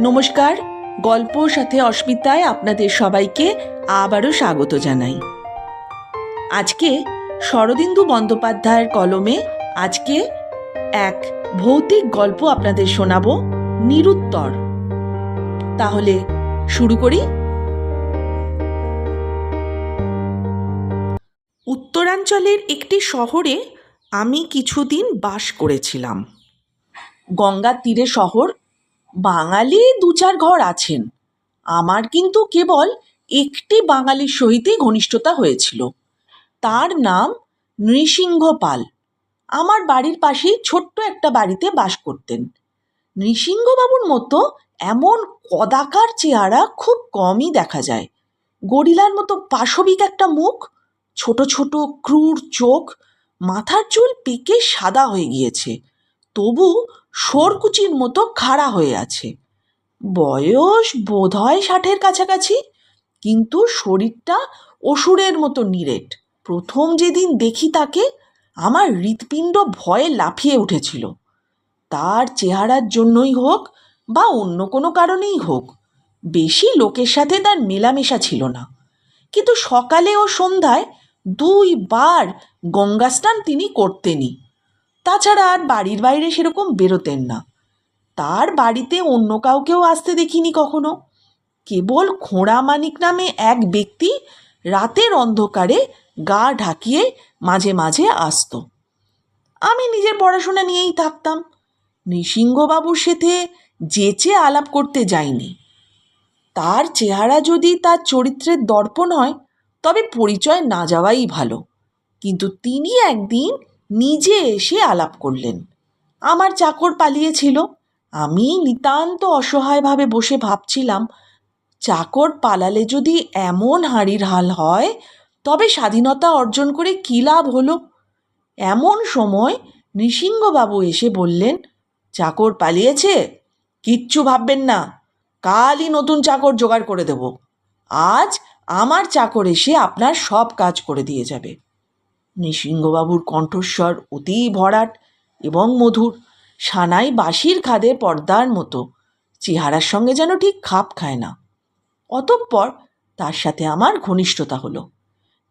নমস্কার, গল্প সাথে অস্মিতায় আপনাদের সবাইকে আবারও স্বাগত জানাই। আজকে শরদিন্দু বন্দ্যোপাধ্যায়ের কলমে আজকে এক ভৌতিক গল্প আপনাদের শোনাবো, নিরুত্তর। তাহলে শুরু করি। উত্তরাঞ্চলের একটি শহরে আমি কিছুদিন বাস করেছিলাম। গঙ্গার তীরে শহর বাঙালি দু চার ঘর আছেন। আমার কিন্তু কেবল একটি বাঙালির সহিতই ঘনিষ্ঠতা হয়েছিল। তার নাম নৃসিংহ পাল। আমার বাড়ির পাশেই ছোট্ট একটা বাড়িতে বাস করতেন। নৃসিংহবাবুর মতো এমন কদাকার চেহারা খুব কমই দেখা যায়। গরিলার মতো পাশবিক একটা মুখ, ছোট ছোট ক্রূর চোখ, মাথার চুল পেকে সাদা হয়ে গিয়েছে। তবু সরকুচির মতো খাড়া হয়ে আছে। বয়স বোধহয় ষাটের কাছাকাছি, কিন্তু শরীরটা অসুরের মতো নিরেট। প্রথম যেদিন দেখি তাকে, আমার হৃৎপিণ্ড ভয়ে লাফিয়ে উঠেছিল। তার চেহারার জন্যই হোক বা অন্য কোনো কারণেই হোক, বেশি লোকের সাথে তার মেলামেশা ছিল না। কিন্তু সকালে ও সন্ধ্যায় দুইবার গঙ্গা স্নান তিনি করতেনই। তাছাড়া আর বাড়ির বাইরে সেরকম বেরোতেন না। তার বাড়িতে অন্য কাউকেও আসতে দেখিনি কখনো। কেবল খোঁড়া মানিক নামে এক ব্যক্তি রাতের অন্ধকারে গা ঢাকিয়ে মাঝে মাঝে আসতো। আমি নিজের পড়াশোনা নিয়েই থাকতাম। নৃসিংহবাবুর সাথে যেচে আলাপ করতে যাইনি তার চেহারা যদি তার চরিত্রের দর্পণ হয়, তবে পরিচয় না যাওয়াই ভালো। কিন্তু তিনি একদিন নিজে এসে আলাপ করলেন। আমার চাকর পালিয়েছিল। আমি নিতান্ত অসহায়ভাবে বসে ভাবছিলাম, চাকর পালালে যদি এমন হাঁড়ির হাল হয়, তবে স্বাধীনতা অর্জন করে কী লাভ হলো? এমন সময় নৃসিংহবাবু এসে বললেন, চাকর পালিয়েছে? কিচ্ছু ভাববেন না, কালই নতুন চাকর জোগাড় করে দেব। আজ আমার চাকর এসে আপনার সব কাজ করে দিয়ে যাবে। নৃসিংহবাবুর কণ্ঠস্বর অতি ভরাট এবং মধুর। সানাই বাঁশির খাদে পর্দার মতো। চেহারার সঙ্গে যেন ঠিক খাপ খায় না। অতঃপর তার সাথে আমার ঘনিষ্ঠতা হলো।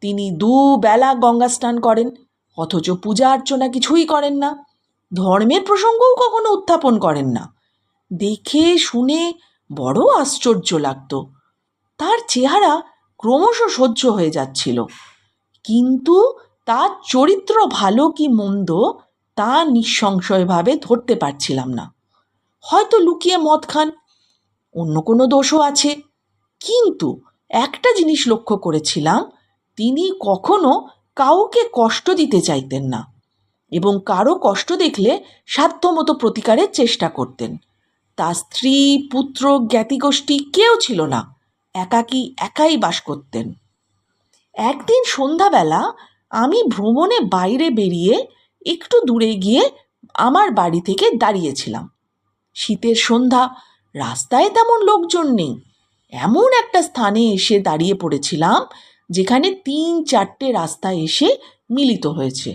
তিনি দুবেলা গঙ্গা স্নান করেন, অথচ পূজা অর্চনা কিছুই করেন না। ধর্মের প্রসঙ্গও কখনো উত্থাপন করেন না। দেখে শুনে বড় আশ্চর্য লাগতো। তার চেহারা ক্রমশ সহ্য হয়ে যাচ্ছিল। কিন্তু তার চরিত্র ভালো কি মন্দ, তা নিঃসংশয়ভাবে ধরতে পারছিলাম না। হয়তো লুকিয়ে মদ খান, অন্য কোনো দোষও আছে। কিন্তু একটা জিনিস লক্ষ্য করেছিলাম, তিনি কখনো কাউকে কষ্ট দিতে চাইতেন না এবং কারও কষ্ট দেখলে সাধ্যমতো প্রতিকারের চেষ্টা করতেন। তার স্ত্রী, পুত্র, জ্ঞাতিগোষ্ঠী কেউ ছিল না, একাকী একাই বাস করতেন। একদিন সন্ধ্যাবেলা আমি ভ্রমণে বাইরে বেরিয়ে একটু দূরে গিয়ে আমার বাড়ি থেকে দাঁড়িয়েছিলাম। শীতের সন্ধ্যা, রাস্তায় তেমন লোকজন নেই। এমন একটা স্থানে এসে দাঁড়িয়ে পড়েছিলাম, যেখানে তিন চারটে রাস্তা এসে মিলিত হয়েছে।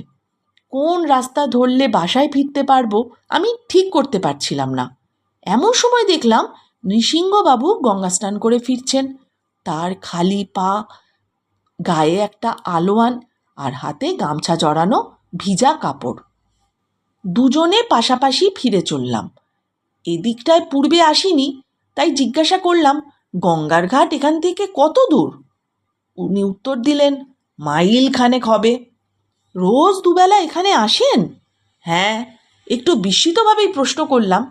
কোন রাস্তা ধরলে বাসায় ফিরতে পারব আমি ঠিক করতে পারছিলাম না। এমন সময় দেখলাম নৃসিংহবাবু গঙ্গা স্নান করে ফিরছেন। তার খালি পা, গায়ে একটা আলোয়ান আর হাতে গামছা জড়ানো ভিজা কাপড়। দুজনে পাশাপাশি ফিরে চললাম। এদিকটায় পূর্বে আসিনি, তাই জিজ্ঞাসা করলাম, গঙ্গার ঘাট এখান থেকে কত দূর? উনি উত্তর দিলেন, মাইল খানেক হবে। রোজ দুবেলা এখানে আসেন? হ্যাঁ একটু বিস্মিতভাবেই প্রশ্ন করলাম,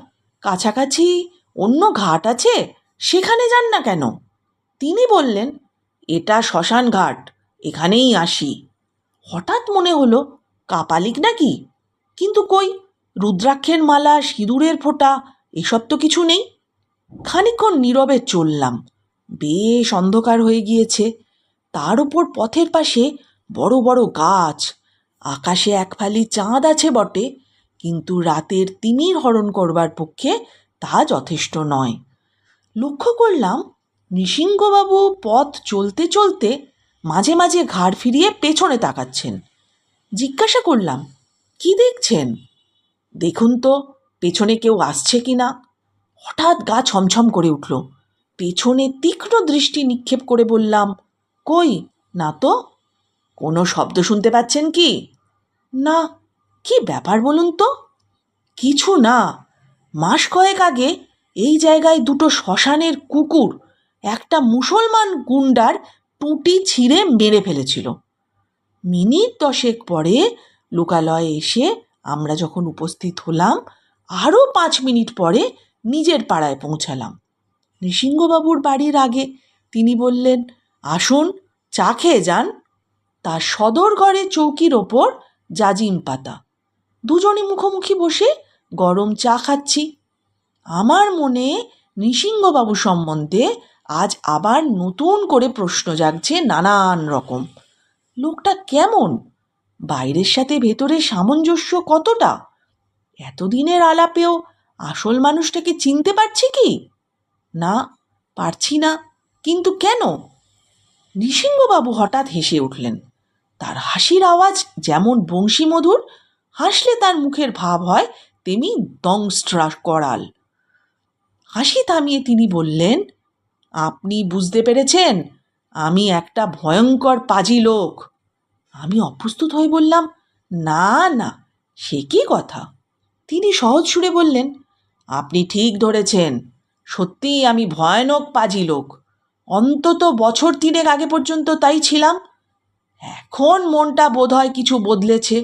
কাছাকাছি অন্য ঘাট আছে? সেখানে যান না কেন? তিনি বললেন, এটা শ্মশান ঘাট, এখানেই আসি। হঠাৎ মনে হলো, কাপালিক নাকি? কিন্তু কই, রুদ্রাক্ষের মালা, সিঁদুরের ফোঁটা, এসব তো কিছু নেই। খানিকক্ষণ নীরবে চললাম। বেশ অন্ধকার হয়ে গিয়েছে। তার উপর পথের পাশে বড় বড় গাছ। আকাশে এক ফালি চাঁদ আছে বটে, কিন্তু রাতের তিমির হরণ করবার পক্ষে তা যথেষ্ট নয়। লক্ষ্য করলাম, নৃসিংহবাবু পথ চলতে চলতে মাঝে মাঝে ঘাড় ফিরিয়ে পেছনে তাকাচ্ছেন। জিজ্ঞাসা করলাম, কি দেখছেন? দেখুন তো, পেছনে কেউ আসছে কি না? হঠাৎ গা ছমছম করে উঠল। পেছনে তীক্ষ্ণ দৃষ্টি নিক্ষেপ করে বললাম, কই, না তো? কোনো শব্দ শুনতে পাচ্ছেন কি? না, কি ব্যাপার বলুন তো? কিছু না, মাস কয়েক আগে এই জায়গায় দুটো শ্মশানের কুকুর, একটা মুসলমান গুন্ডার টুটি ছিঁড়ে মেরে ফেলেছিল। মিনিট দশেক পরে লোকালয়ে এসে আমরা যখন উপস্থিত হলাম, আরও পাঁচ মিনিট পরে নিজের পাড়ায় পৌঁছালাম। নৃসিংহবাবুর বাড়ির আগে তিনি বললেন, আসুন, চা খেয়ে যান। তার সদর ঘরে চৌকির ওপর জাজিম পাতা। দুজনে মুখোমুখি বসে গরম চা খাচ্ছি। আমার মনে নৃসিংহবাবু সম্বন্ধে আজ আবার নতুন করে প্রশ্ন জাগছে নানান রকম। লোকটা কেমন? বাইরের সাথে ভেতরে সামঞ্জস্য কতটা? এতদিনের আলাপেও আসল মানুষটাকে চিনতে পারছি কি? না, পারছি না, কিন্তু কেন? নৃসিংহবাবু হঠাৎ হেসে উঠলেন। তার হাসির আওয়াজ যেমন বংশীমধুর, হাসলে তার মুখের ভাব হয় তেমনি দংস্ট্রা করাল। হাসি থামিয়ে তিনি বললেন আপনি বুঝতে পেরেছেন? আমি একটা ভয়ঙ্কর পাজি লোক। আমি অপ্রস্তুত হয়ে বললাম, না না, সে কি কথা? তিনি সহজ সুরে বললেন, আপনি ঠিক ধরেছেন। সত্যিই আমি ভয়ানক পাজি লোক। অন্তত বছর তিনেক আগে পর্যন্ত তাই ছিলাম। এখন মনটা বোধহয় কিছু বদলেছে,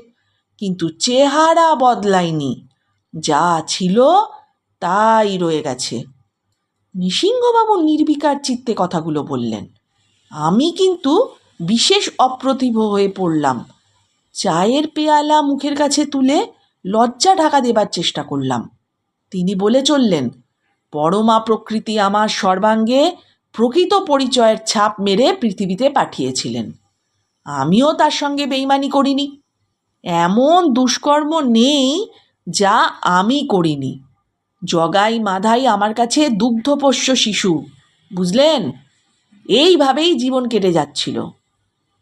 কিন্তু চেহারা বদলায়নি। যা ছিল তাই রয়ে গেছে। নৃসিংহবাবু নির্বিকার চিত্তে কথাগুলো বললেন, আমি কিন্তু বিশেষ অপ্রতিভ হয়ে পড়লাম। চায়ের পেয়ালা মুখের কাছে তুলে লজ্জা ঢাকা দেবার চেষ্টা করলাম। তিনি বলে চললেন, পরমা প্রকৃতি আমার সর্বাঙ্গে প্রকৃত পরিচয়ের ছাপ মেরে পৃথিবীতে পাঠিয়েছিলেন। আমিও তার সঙ্গে বেইমানি করিনি। এমন দুষ্কর্ম নেই যা আমি করিনি। জগাই মাধাই আমার কাছে দুগ্ধপোষ্য শিশু, বুঝলেন? এইভাবেই জীবন কেটে যাচ্ছিল।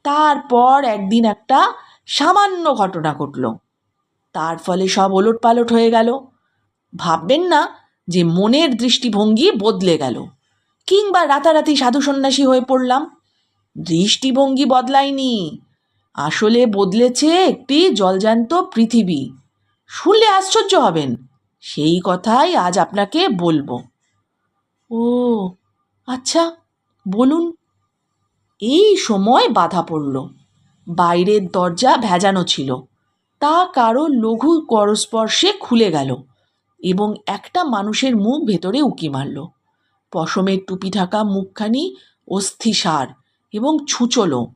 তারপর একদিন একটা সামান্য ঘটনা ঘটল। তার ফলে সব ওলট পালট হয়ে গেল। ভাববেন না যে মনের দৃষ্টিভঙ্গি বদলে গেল। কিংবা রাতারাতি সাধু সন্ন্যাসী হয়ে পড়লাম। দৃষ্টিভঙ্গি বদলায়নি। আসলে বদলেছে একটি জলজান্ত পৃথিবী। শুনলে আশ্চর্য হবেন। সেই কথাই আজ আপনাকে বলব। ও আচ্ছা বলুন। এই সময় বাধা পড়ল। বাইরের দরজা ভেজানো ছিল। তা কারও লঘু করস্পর্শে খুলে গেল এবং একটা মানুষের মুখ ভেতরে উকি মারল। পশমের টুপি ঢাকা মুখখানি অস্থিসার এবং ছুচলো।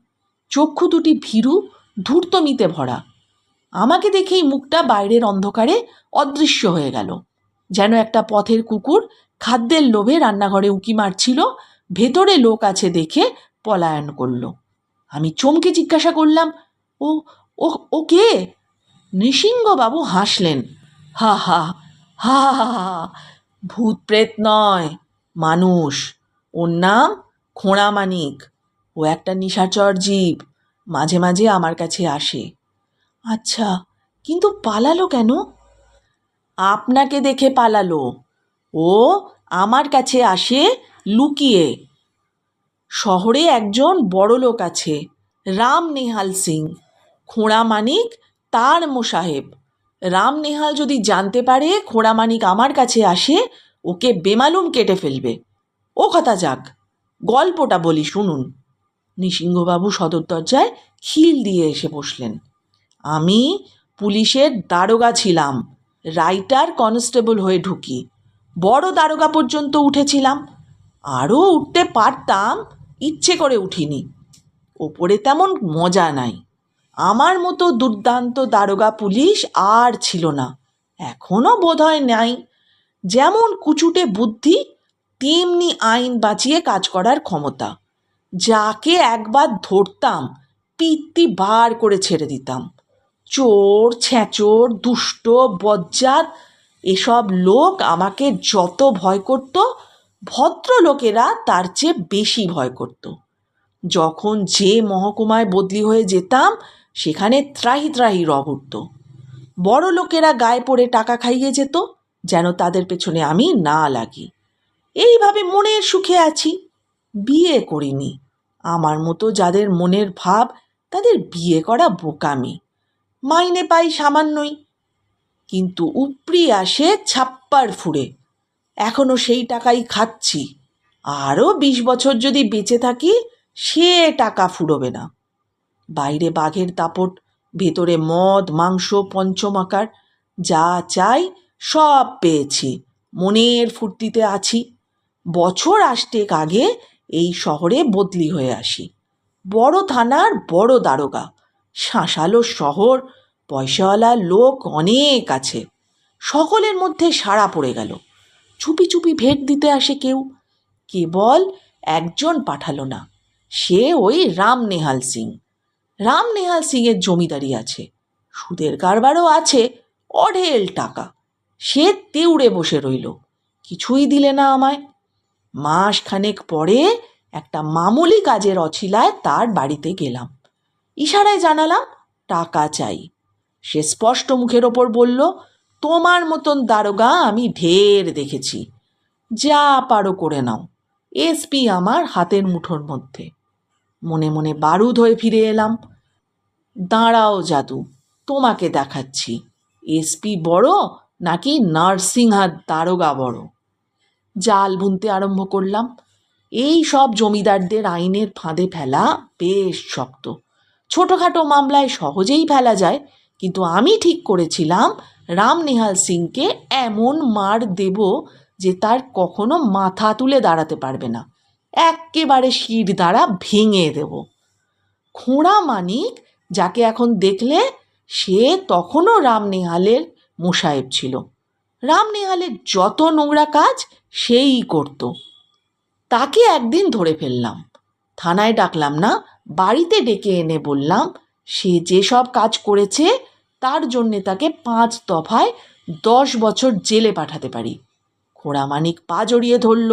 চক্ষু দুটি ভীরু, ধূর্তমিতে ভরা। আমাকে দেখেই মুখটা বাইরের অন্ধকারে অদৃশ্য হয়ে গেল। যেন একটা পথের কুকুর খাদ্যের লোভে রান্নাঘরে উঁকি মারছিল, ভেতরে লোক আছে দেখে পলায়ন করল। আমি চমকে জিজ্ঞাসা করলাম, ও ও কে? নৃসিংহবাবু হাসলেন হা হা হা হা হা, ভূত প্রেত নয়, মানুষ। ওর নাম খোঁড়া মানিক। ও একটা নিশাচর জীব, মাঝে মাঝে আমার কাছে আসে। আচ্ছা কিন্তু পালালো কেন? আপনাকে দেখে পালালো। ও আমার কাছে আসে, লুকিয়ে। শহরে একজন বড় লোক আছে, রাম নেহাল সিং। খোঁড়া মানিক তার মোসাহেব। রাম নেহাল যদি জানতে পারে খোঁড়া মানিক আমার কাছে আসে, ওকে বেমালুম কেটে ফেলবে। ও কথা যাক, গল্পটা বলি, শুনুন। নৃসিংহবাবু সদর দরজায় খিল দিয়ে এসে বসলেন। আমি পুলিশের দারোগা ছিলাম। রাইটার কনস্টেবল হয়ে ঢুকি। বড় দারোগা পর্যন্ত উঠেছিলাম। আরও উঠতে পারতাম, ইচ্ছে করে উঠিনি। ওপরে তেমন মজা নাই। আমার মতো দুর্দান্ত দারোগা পুলিশ আর ছিল না। এখনও বোধহয় নাই। যেমন কুচুটে বুদ্ধি, তেমনি আইন বাঁচিয়ে কাজ করার ক্ষমতা। যাকে একবার ধরতাম, পিত্তি বার করে ছেড়ে দিতাম। চোর ছ্যাঁচোর দুষ্ট, বজ্জাত, এসব লোক আমাকে যত ভয় করত, ভদ্রলোকেরা তার চেয়ে বেশি ভয় করত। যখন যে মহকুমায় বদলি হয়ে যেতাম, সেখানে ত্রাহি ত্রাহি রব উঠত। বড় লোকেরা গায়ে পড়ে টাকা খাইয়ে যেত, যেন তাদের পেছনে আমি না লাগি। এইভাবে মনের সুখে আছি। বিয়ে করিনি। আমার মতো যাদের মনের ভাব, তাদের বিয়ে করা বোকামি। মাইনে পাই সামান্যই। কিন্তু উপরি আসে ছাপ্পার ফুড়ে। এখনও সেই টাকাই খাচ্ছি। আরও বিশ বছর যদি বেঁচে থাকি, সে টাকা ফুরোবে না। বাইরে বাঘের দাপট, ভেতরে মদ, মাংস পঞ্চমাকার যা চাই সব পেয়েছি, মনের ফুর্তিতে আছি। বছর আষ্টেক আগে এই শহরে বদলি হয়ে আসি। বড় থানার বড় দারোগা। শাঁসালো শহর, পয়সাওয়ালা লোক অনেক আছে। সকলের মধ্যে সাড়া পড়ে গেল। চুপি চুপি ভেট দিতে আসে কেউ। কেবল একজন পাঠালো না। সে ওই রাম নেহাল সিং। রাম নেহাল সিংয়ের জমিদারি আছে। সুদের কারবারও আছে। অঢেল টাকা। সে তেউড়ে বসে রইল। কিছুই দিলে না আমায়। মাস খানেক পরে একটা মামুলি কাজের অছিলায় তার বাড়িতে গেলাম। ইশারায় জানালাম, টাকা চাই। সে স্পষ্ট মুখের ওপর বলল, তোমার মতন দারোগা আমি ঢের দেখেছি। যা পারো করে নাও। এসপি আমার হাতের মুঠোর মধ্যে। মনে মনে বারুদ হয়ে ফিরে এলাম। দাঁড়াও জাদু, তোমাকে দেখাচ্ছি। এসপি বড় নাকি নার্সিংহার দারোগা বড়? জাল বুনতে আরম্ভ করলাম। এই সব জমিদারদের আইনের ফাঁদে ফেলা বেশ শক্ত। ছোটোখাটো মামলায় সহজেই ফেলা যায়, কিন্তু আমি ঠিক করেছিলাম রাম নেহাল সিংকে এমন মার দেব যে তার কখনো মাথা তুলে দাঁড়াতে পারবে না। এক্কেবারে শির দ্বারা ভেঙে দেব। খোঁড়া মানিক, যাকে এখন দেখলে সে তখনও রাম নেহালের মোসাহেব ছিল। রাম নেহালের যত নোংরা কাজ, সেই করত। তাকে একদিন ধরে ফেললাম। থানায় ডাকলাম না, বাড়িতে ডেকে এনে বললাম, সে যেসব কাজ করেছে, তার জন্যে তাকে পাঁচ দফায় দশ বছর জেলে পাঠাতে পারি। খোড়ামানিক পা জড়িয়ে ধরল।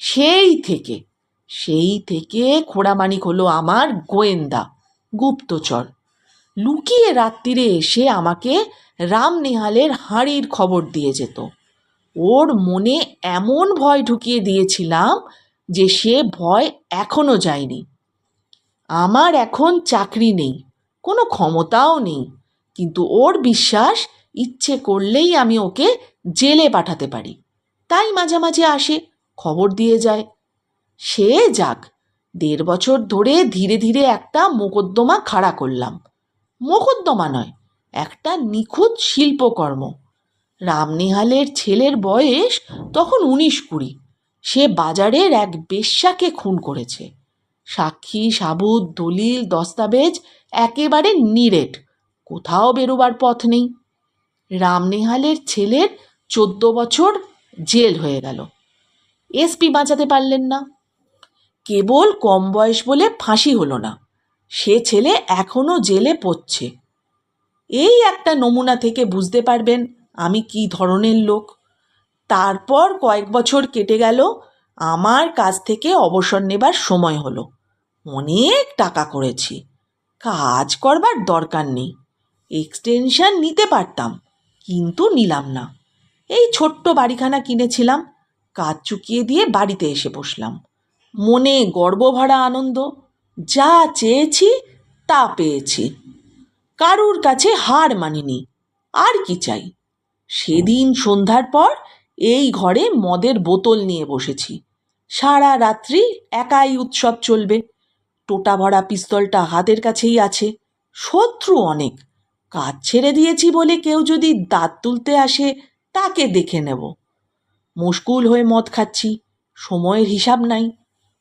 সেই থেকে সেই থেকে খোড়ামানিক হলো আমার গোয়েন্দা, গুপ্তচর। লুকিয়ে রাত্রিরে এসে আমাকে রাম নেহালের হাঁড়ির খবর দিয়ে যেত। ওর মনে এমন ভয় ঢুকিয়ে দিয়েছিলাম যে সে ভয় এখনও যায়নি। আমার এখন চাকরি নেই, কোনো ক্ষমতাও নেই, কিন্তু ওর বিশ্বাস ইচ্ছে করলেই আমি ওকে জেলে পাঠাতে পারি। তাই মাঝে মাঝে আসে, খবর দিয়ে যায়। সে যাক, দেড় বছর ধরে ধীরে ধীরে একটা মোকদ্দমা খাড়া করলাম। মোকদ্দমা নয়, একটা নিখুঁত শিল্পকর্ম। রামনেহালের ছেলের বয়স তখন উনিশ কুড়ি। সে বাজারের এক বেশ্যাকে খুন করেছে। সাক্ষী, সাবুত, দলিল, দস্তাবেজ একেবারে নিরেট, কোথাও বেরোবার পথ নেই। রামনেহালের ছেলের চোদ্দ বছর জেল হয়ে গেল। এসপি বাঁচাতে পারলেন না। কেবল কম বয়স বলে ফাঁসি হলো না। সে ছেলে এখনও জেলে পড়ছে। এই একটা নমুনা থেকে বুঝতে পারবেন আমি কি ধরনের লোক। তারপর কয়েক বছর কেটে গেল, আমার কাছ থেকে অবসর নেবার সময় হলো। অনেক টাকা করেছি, কাজ করবার দরকার নেই এক্সটেনশন নিতে পারতাম, কিন্তু নিলাম না। এই ছোট্ট বাড়িখানা কিনেছিলাম, কাজ চুকিয়ে দিয়ে বাড়িতে এসে বসলাম। মনে গর্বভরা আনন্দ, যা চেয়েছি তা পেয়েছি। কারুর কাছে হার মানিনি, আর কি চাই? সেদিন সন্ধ্যার পর এই ঘরে মদের বোতল নিয়ে বসেছি। সারা রাত্রি একাই উৎসব চলবে। টোটা ভরা পিস্তলটা হাতের কাছেই আছে। শত্রু অনেক। কাজ ছেড়ে দিয়েছি বলে কেউ যদি দাঁত তুলতে আসে, তাকে দেখে নেব। মুশকুল হয়ে মদ খাচ্ছি। সময়ের হিসাব নাই।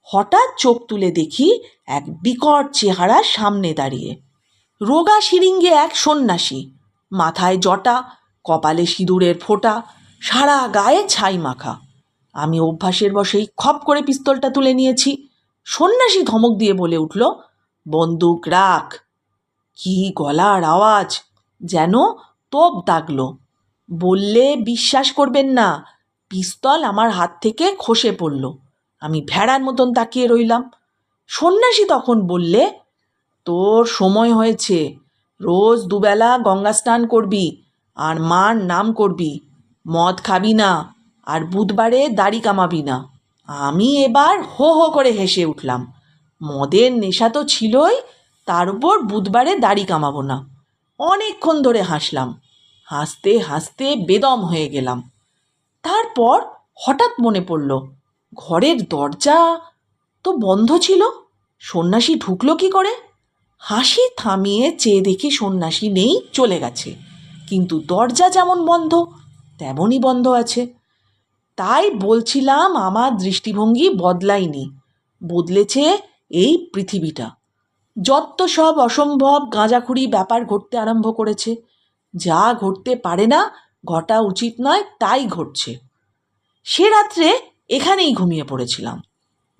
হঠাৎ চোখ তুলে দেখি এক বিকট চেহারা সামনে দাঁড়িয়ে। রোগা শিরিঙ্গে এক সন্ন্যাসী। মাথায় জটা, কপালে সিঁদুরের ফোঁটা সারা গায়ে ছাই মাখা। আমি অভ্যাসের বসেই খপ করে পিস্তলটা তুলে নিয়েছি। সন্ন্যাসী ধমক দিয়ে বলে উঠল, বন্দুক রাখ। কি গলার আওয়াজ, যেন তোপ দাগলো। বললে বিশ্বাস করবেন না, পিস্তল আমার হাত থেকে খসে পড়ল। আমি ভেড়ার মতন তাকিয়ে রইলাম। সন্ন্যাসী তখন বললে, তোর সময় হয়েছে। রোজ দুবেলা গঙ্গা স্নান করবি আর মার নাম করবি। মদ খাবি না, আর বুধবারে দাড়ি কামাবি না। আমি এবার হো হো করে হেসে উঠলাম। মদের নেশা তো ছিলই, তার উপর বুধবারে দাড়ি কামাবো না। অনেকক্ষণ ধরে হাসলাম। হাসতে হাসতে বেদম হয়ে গেলাম। তারপর হঠাৎ মনে পড়ল, ঘরের দরজা তো বন্ধ ছিল, সন্ন্যাসী ঢুকলো কি করে? হাসি থামিয়ে চেয়ে দেখি সন্ন্যাসী নেই, চলে গেছে। কিন্তু দরজা যেমন বন্ধ তেমনই বন্ধ আছে। তাই বলছিলাম আমার দৃষ্টিভঙ্গি বদলায়নি। বদলেছে এই পৃথিবীটা। যত সব অসম্ভব গাঁজাখুরি ব্যাপার ঘটতে আরম্ভ করেছে। যা ঘটতে পারে না, ঘটা উচিত নয়, তাই ঘটছে। সে রাত্রে এখানেই ঘুমিয়ে পড়েছিলাম।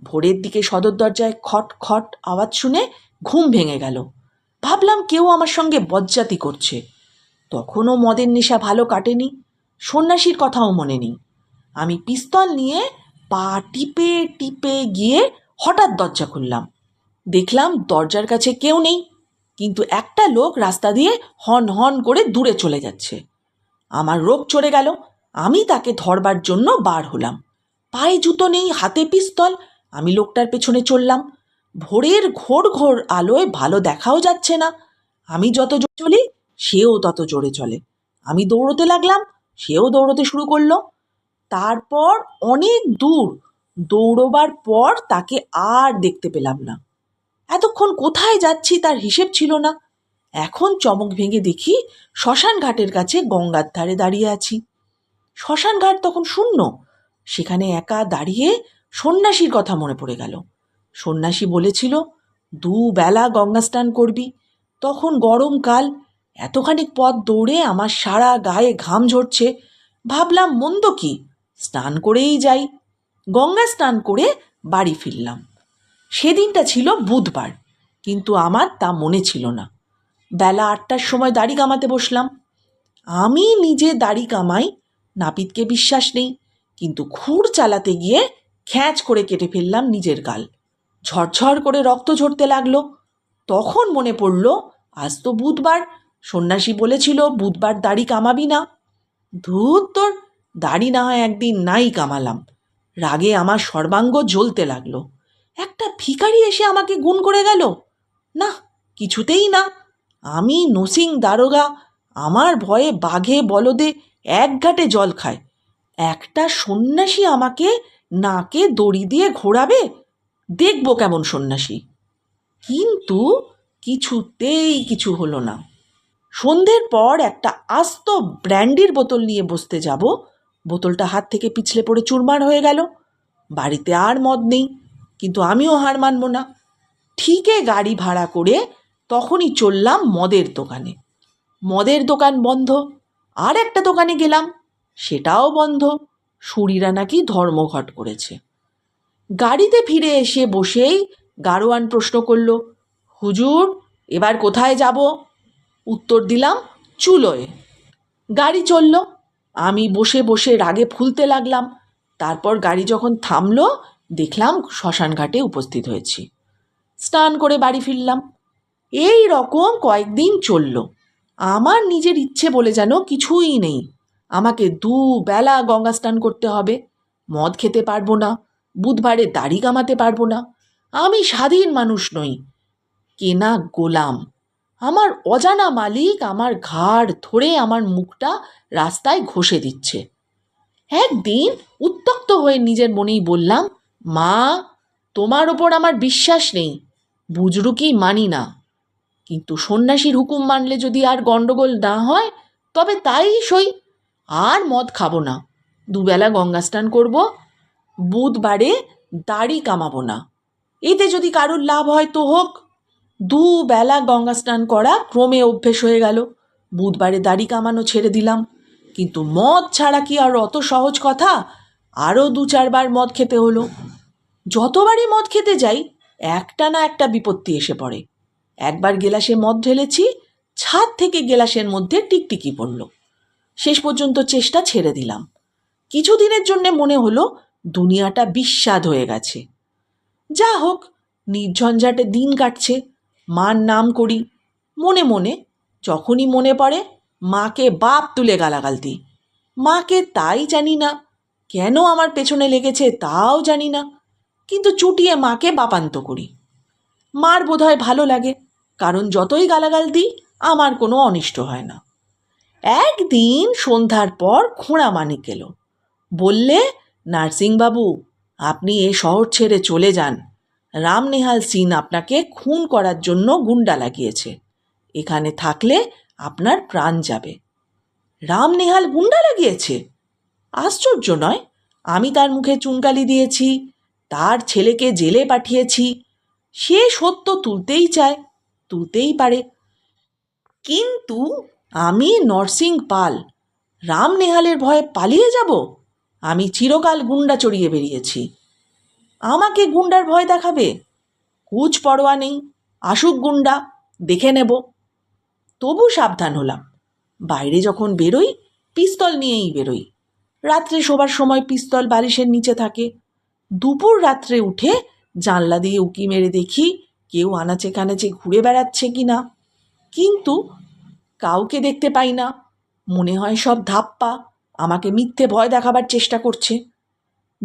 ভোরের দিকে সদর দরজায় খট খট আওয়াজ শুনে ঘুম ভেঙে গেল। ভাবলাম কেউ আমার সঙ্গে বজ্জাতি করছে। তখনও মদের নেশা ভালো কাটেনি। সন্ন্যাসীর কথাও মনে নেই। আমি পিস্তল নিয়ে পা টিপে টিপে গিয়ে হঠাৎ দরজা খুললাম। দেখলাম দরজার কাছে কেউ নেই, কিন্তু একটা লোক রাস্তা দিয়ে হন হন করে দূরে চলে যাচ্ছে। আমার রোগ চড়ে গেল, আমি তাকে ধরবার জন্য বার হলাম। পায়ে জুতো নেই, হাতে পিস্তল, আমি লোকটার পেছনে চললাম। ভোরের ঘোর ঘোর আলোয় ভালো দেখাও যাচ্ছে না। আমি যত জোরে চলি, সেও তত জোরে চলে। আমি দৌড়তে লাগলাম সেও দৌড়তে শুরু করল। তারপর অনেক দূর দৌড়বার পর তাকে আর দেখতে পেলাম না। এতক্ষণ কোথায় যাচ্ছি তার হিসেব ছিল না। এখন চমক ভেঙে দেখি শ্মশান ঘাটের কাছে গঙ্গার ধারে দাঁড়িয়ে আছি। শ্মশান ঘাট তখন শূন্য। সেখানে একা দাঁড়িয়ে সন্ন্যাসীর কথা মনে পড়ে গেল। সন্ন্যাসী বলেছিল, দুবেলা গঙ্গা স্নান করবি। তখন গরমকাল এতখানিক পথ দৌড়ে আমার সারা গায়ে ঘাম ঝরছে, ভাবলাম মন্দ কি? স্নান করেই যাই। গঙ্গা স্নান করে বাড়ি ফিরলাম। সেদিনটা ছিল বুধবার, কিন্তু আমার তা মনে ছিল না। বেলা আটটার সময় দাড়ি কামাতে বসলাম। আমি নিজে দাড়ি কামাই, নাপিতকে বিশ্বাস নেই, কিন্তু খুর চালাতে গিয়ে খ্যাঁচ করে কেটে ফেললাম নিজের গাল। ঝরঝর করে রক্ত ঝরতে লাগল। তখন মনে পড়ল, আজ তো বুধবার সন্ন্যাসী বলেছিল, বুধবার দাড়ি কামাবি না। ধূর তোর, দাড়ি না হয় একদিন নাই কামালাম। রাগে আমার সর্বাঙ্গ জ্বলতে লাগল। একটা ভিখারি এসে আমাকে গুণ করে গেল? না, কিছুতেই না। আমি নসিং দারোগা, আমার ভয়ে বাঘে বলদে এক ঘাটে জল খায়। একটা সন্ন্যাসী আমাকে নাকে দড়ি দিয়ে ঘোরাবে? দেখব কেমন সন্ন্যাসী। কিন্তু কিছুতেই কিছু হলো না। সন্ধ্যের পর একটা আস্ত ব্র্যান্ডির বোতল নিয়ে বসতে যাব। বোতলটা হাত থেকে পিছলে পড়ে চুরমার হয়ে গেল। বাড়িতে আর মদ নেই, কিন্তু আমিও হার মানব না। ঠিকে গাড়ি ভাড়া করে তখনই চললাম মদের দোকানে। মদের দোকান বন্ধ, আর একটা দোকানে গেলাম, সেটাও বন্ধ। সুরিরা নাকি ধর্মঘট করেছে। গাড়িতে ফিরে এসে বসেই গারোয়ান প্রশ্ন করল, হুজুর, এবার কোথায় যাব? উত্তর দিলাম, চুলোয়। গাড়ি চলল। আমি বসে বসে রাগে ফুলতে লাগলাম। তারপর গাড়ি যখন থামলো, দেখলাম শ্মশান ঘাটে উপস্থিত হয়েছি। স্নান করে বাড়ি ফিরলাম। এই রকম কয়েকদিন চলল। আমার নিজের ইচ্ছে বলে যেন কিছুই নেই। আমাকে দু বেলা গঙ্গা স্নান করতে হবে। মদ খেতে পারব না। বুধবারে দাড়ি কামাতে পারব না। আমি স্বাধীন মানুষ নই। কেনা গোলাম। আমার অজানা মালিক আমার ঘাড় ধরে আমার মুখটা রাস্তায় ঘষে দিচ্ছে। একদিন উত্তক্ত হয়ে নিজের মনেই বললাম, মা, তোমার ওপর আমার বিশ্বাস নেই, বুজরুকি মানি না। কিন্তু সন্ন্যাসীর হুকুম মানলে যদি আর গণ্ডগোল না হয়, তবে তাই সই, আর মদ খাব না। দুবেলা গঙ্গা স্নান করব, বুধবারে দাড়ি কামাবো না। এতে যদি কারোর লাভ হয় তো হোক দুবেলা গঙ্গা স্নান করা ক্রমে অভ্যেস হয়ে গেল। বুধবারে দাড়ি কামানো ছেড়ে দিলাম। কিন্তু মদ ছাড়া কি আর অত সহজ কথা? আরও দু চারবার মদ খেতে হলো। যতবারই মদ খেতে যাই, একটা না একটা বিপত্তি এসে পড়ে। একবার গেলাসে মদ ঢেলেছি, ছাদ থেকে গেলাসের মধ্যে টিকটিকি পড়ল। শেষ পর্যন্ত চেষ্টা ছেড়ে দিলাম। কিছুদিনের জন্যে মনে হলো দুনিয়াটা বিস্বাদ হয়ে গেছে। যা হোক, নির্ঝঞ্ঝাটে দিন কাটছে। মার নাম করি। মনে মনে, যখনই মনে পড়ে, মাকে বাপ তুলে গালাগাল দিই মাকে তাই জানি না, কেন আমার পেছনে লেগেছে তাও জানি না, কিন্তু চুটিয়ে মাকে বাপান্ত করি। মার বোধহয় ভালো লাগে, কারণ যতই গালাগাল দিই আমার কোনো অনিষ্ট হয় না। একদিন সন্ধ্যার পর খোঁড়া মানিক এলো। বললে, নার্সিংবাবু, আপনি এ শহর ছেড়ে চলে যান। রামনেহাল সিন আপনাকে খুন করার জন্য গুন্ডা লাগিয়েছে। এখানে থাকলে আপনার প্রাণ যাবে। রামনেহাল গুন্ডা লাগিয়েছে? আশ্চর্য নয়। আমি তার মুখে চুনকালি দিয়েছি, তার ছেলেকে জেলে পাঠিয়েছি। সে সত্য তুলতেই চায়, তুলতেই পারে। কিন্তু আমি নরসিং পাল রাম নেহালের ভয়ে পালিয়ে যাব? আমি চিরকাল গুন্ডা চড়িয়ে বেরিয়েছি। আমাকে গুন্ডার ভয় দেখাবে। কুচ পরোয়া নেই, আসুক গুন্ডা, দেখে নেব। তবু সাবধান হলাম। বাইরে যখন বেরোই, পিস্তল নিয়েই বেরোই। রাত্রে শোবার সময় পিস্তল বালিশের নিচে থাকে। দুপুর রাত্রে উঠে জানলা দিয়ে উকি মেরে দেখি কেউ আনাচে কানাচে ঘুরে বেড়াচ্ছে কি না কিন্তু কাউকে দেখতে পাই না। মনে হয় সব ধাপ্পা। আমাকে মিথ্যে ভয় দেখাবার চেষ্টা করছে।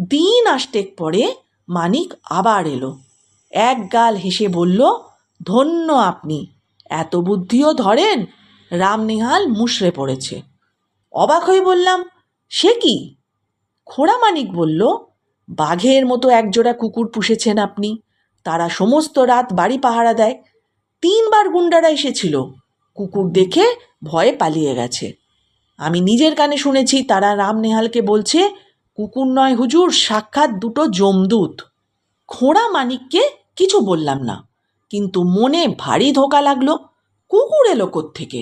দিন আষ্টেক পরে মানিক আবার এলো। এক গাল হেসে বলল, ধন্য আপনি, এত বুদ্ধিও ধরেন, রামনেহাল মুশড়ে পড়েছে। অবাক হয়ে বললাম, সে কি? খোড়া মানিক বলল, বাঘের মতো একজোড়া কুকুর পুষেছেন আপনি, তারা সমস্ত রাত বাড়ি পাহারা দেয়। তিনবার গুন্ডারা এসেছিল, কুকুর দেখে ভয়ে পালিয়ে গেছে। আমি নিজের কানে শুনেছি তারা রামনেহালকে বলছে কুকুর নয় হুজুর, সাক্ষাৎ দুটো জমদূত খোঁড়া মানিককে কিছু বললাম না, কিন্তু মনে ভারী ধোকা লাগল, কুকুর এলো থেকে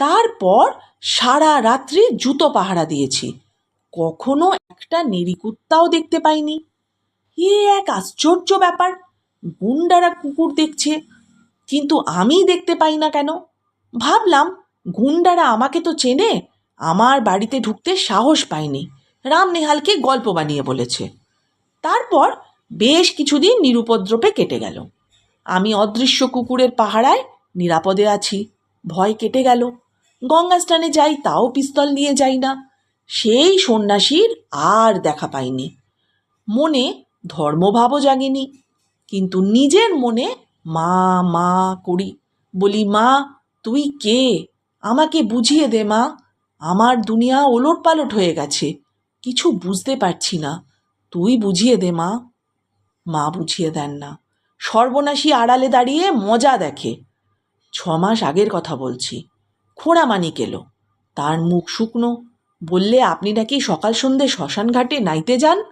তারপর সারা রাত্রি জুতো পাহারা দিয়েছি, কখনো একটা নেড়িকুত্তাও দেখতে পাইনি। এ এক আশ্চর্য ব্যাপার, গুন্ডারা কুকুর দেখছে, কিন্তু আমি দেখতে পাই না কেন? ভাবলাম, গুন্ডারা আমাকে তো চেনে, আমার বাড়িতে ঢুকতে সাহস পায়নি। রাম নেহালকে গল্প বানিয়ে বলেছে। তারপর বেশ কিছুদিন নিরুপদ্রবে কেটে গেল। আমি অদৃশ্য কুকুরের পাহারায় নিরাপদে আছি। ভয় কেটে গেল। গঙ্গা স্নানে যাই তাও পিস্তল নিয়ে যাই না। সেই সন্ন্যাসীর আর দেখা পাইনি। মনে ধর্মভাবও জাগেনি। কিন্তু নিজের মনে মা মা করি বলি, মা, তুই কে? আমাকে বুঝিয়ে দে, মা। আমার দুনিয়া ওলট পালট হয়ে গেছে। কিছু বুঝতে পারছি না। তুই বুঝিয়ে দে, মা। মা বুঝিয়ে দেন না। সর্বনাশী আড়ালে দাঁড়িয়ে মজা দেখে। ছ মাস আগের কথা বলছি। খোঁড়া মানিক এলো। তার মুখ শুকনো। বললে, আপনি নাকি সকাল সন্ধে শ্মশান ঘাটে নাইতে যান?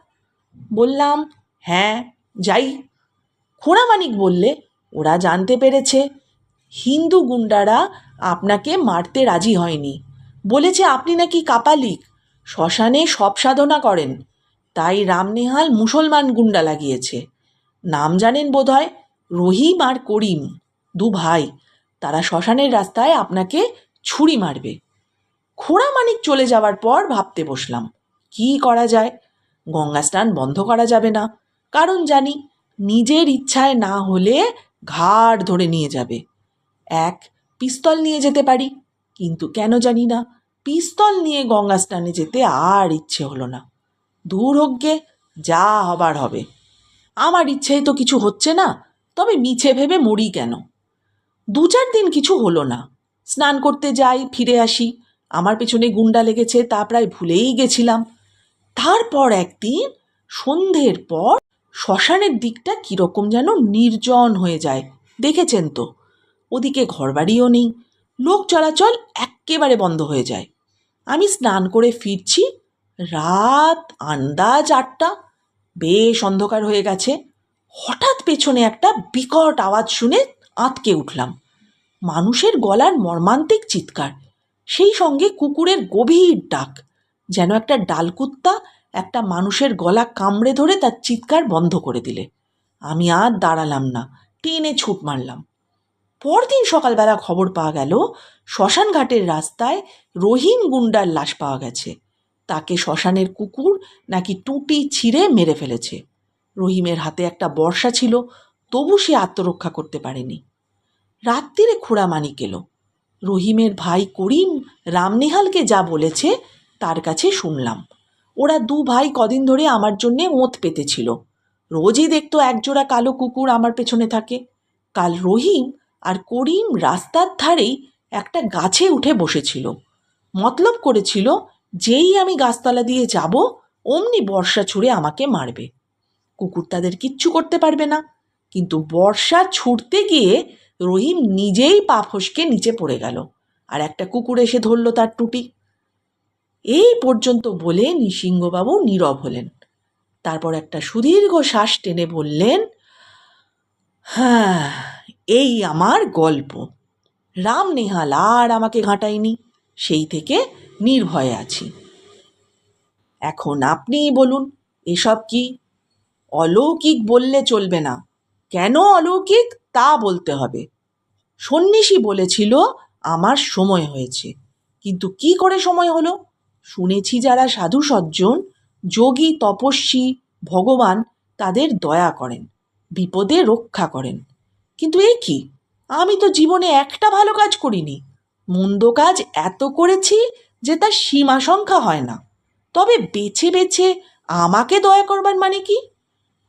বললাম হ্যাঁ যাই। খোঁড়া মানিক বললে, ওরা জানতে পেরেছে। হিন্দু গুন্ডারা আপনাকে মারতে রাজি হয়নি। বলেছে, আপনি নাকি কাপালিক। শ্মশানে সব সাধনা করেন। তাই রামনেহাল মুসলমান গুন্ডা লাগিয়েছে। নাম জানেন বোধহয় রহিম আর করিম। দু ভাই, তারা শ্মশানের রাস্তায় আপনাকে ছুরি মারবে। খোড়া মানিক চলে যাওয়ার পর ভাবতে বসলাম, কি করা যায়? গঙ্গা স্নান বন্ধ করা যাবে না। কারণ জানি, নিজের ইচ্ছায় না হলে ঘাড় ধরে নিয়ে যাবে। এক, পিস্তল নিয়ে যেতে পারি, কিন্তু কেন জানি না। পিস্তল নিয়ে গঙ্গা স্নানে যেতে আর ইচ্ছে হলো না। দূর হোক গে যা হবার হবে। আমার ইচ্ছেই তো কিছু হচ্ছে না, তবে মিছে ভেবে মরি কেন? দু চার দিন কিছু হলো না। স্নান করতে যাই, ফিরে আসি। আমার পেছনে গুন্ডা লেগেছে, তা প্রায় ভুলেই গেছিলাম। তারপর একদিন, সন্ধ্যের পর, শ্মশানের দিকটা কীরকম যেন নির্জন হয়ে যায়, দেখেছেন তো? ওদিকে ঘরবাড়িও নেই, লোক চলাচল এক্কেবারে বন্ধ হয়ে যায়। আমি স্নান করে ফিরছি। রাত আন্দাজ আটটা। বেশ অন্ধকার হয়ে গেছে। হঠাৎ পেছনে একটা বিকট আওয়াজ শুনে আঁতকে উঠলাম। মানুষের গলার মর্মান্তিক চিৎকার, সেই সঙ্গে কুকুরের গভীর ডাক, যেন একটা ডালকুত্তা একটা মানুষের গলা কামড়ে ধরে তার চিৎকার বন্ধ করে দিলে। আমি আর দাঁড়ালাম না, টেনে ছুট মারলাম। পরদিন সকালবেলা খবর পাওয়া গেল, শ্মশান ঘাটের রাস্তায় রহিম গুন্ডার লাশ পাওয়া গেছে। তাকে শ্মশানের কুকুর নাকি টুটি ছিঁড়ে মেরে ফেলেছে। রহিমের হাতে একটা বর্ষা ছিল, তবু সে আত্মরক্ষা করতে পারেনি। রাত্রিরে খোড়া মানিক এলো। রহিমের ভাই করিম রামনেহালকে যা বলেছে, তার কাছে শুনলাম। ওরা দু ভাই কদিন ধরে আমার জন্যে মত পেতেছিল। রোজই দেখতো একজোড়া কালো কুকুর আমার পেছনে থাকে। কাল রহিম আর করিম রাস্তার ধারেই একটা গাছে উঠে বসেছিল। মতলব করেছিল, যেই আমি গাছতলা দিয়ে যাব, অমনি বর্ষা ছুঁড়ে আমাকে মারবে। কুকুর তাদের কিচ্ছু করতে পারবে না। কিন্তু বর্ষা ছুটতে গিয়ে রহিম নিজেই পা ফসকে নিচে পড়ে গেল আর একটা কুকুর এসে ধরল তার টুটি এই পর্যন্ত বলে নৃসিংহবাবু নীরব হলেন। তারপর একটা সুদীর্ঘ শ্বাস টেনে বললেন হ্যাঁ এই আমার গল্প। রাম নেহাল আর আমাকে ঘাঁটায়নি, সেই থেকে নির্ভয়ে আছি। এখন আপনিই বলুন, এসব কি অলৌকিক বললে চলবে না? কেন অলৌকিক? তা বলতে হবে। সন্ন্যাসী বলেছিল, আমার সময় হয়েছে। কিন্তু কি করে সময় হলো? শুনেছি যারা সাধু সজ্জন, যোগী, তপস্বী, ভগবান তাদের দয়া করেন, বিপদে রক্ষা করেন। কিন্তু এই কি? আমি তো জীবনে একটা ভালো কাজ করিনি। মন্দ কাজ এত করেছি যে তার সীমা সংখ্যা হয় না। তবে বেছে বেছে আমাকে দয়া করবার মানে কি?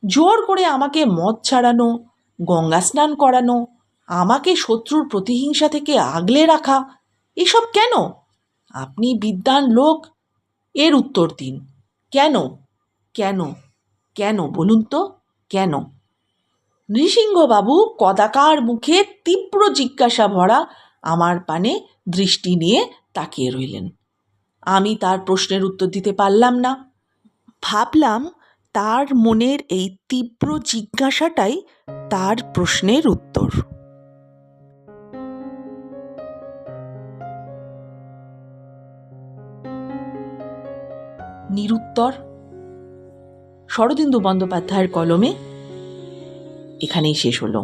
জোর করে আমাকে মদ ছাড়ানো, গঙ্গা স্নান করানো, আমাকে শত্রুর প্রতিহিংসা থেকে আগলে রাখা, এসব কেন? আপনি বিদ্বান লোক, এর উত্তর দিন। কেন? কেন? কেন বলুন তো? কেন? নৃসিংহবাবু কদাকার মুখে তীব্র জিজ্ঞাসা ভরা আমার পানে দৃষ্টি নিয়ে তাকিয়ে রইলেন। আমি তার প্রশ্নের উত্তর দিতে পারলাম না। ভাবলাম তার মনের এই তীব্র জিজ্ঞাসাটাই তার প্রশ্নের উত্তর। নিরুত্তর। শরদিন্দু বন্দ্যোপাধ্যায়ের কলমে এখানেই শেষ হলো।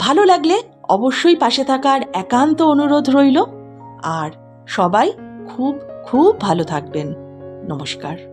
ভালো লাগলে অবশ্যই পাশে থাকার একান্ত অনুরোধ রইল। আর সবাই খুব খুব ভালো থাকবেন। নমস্কার।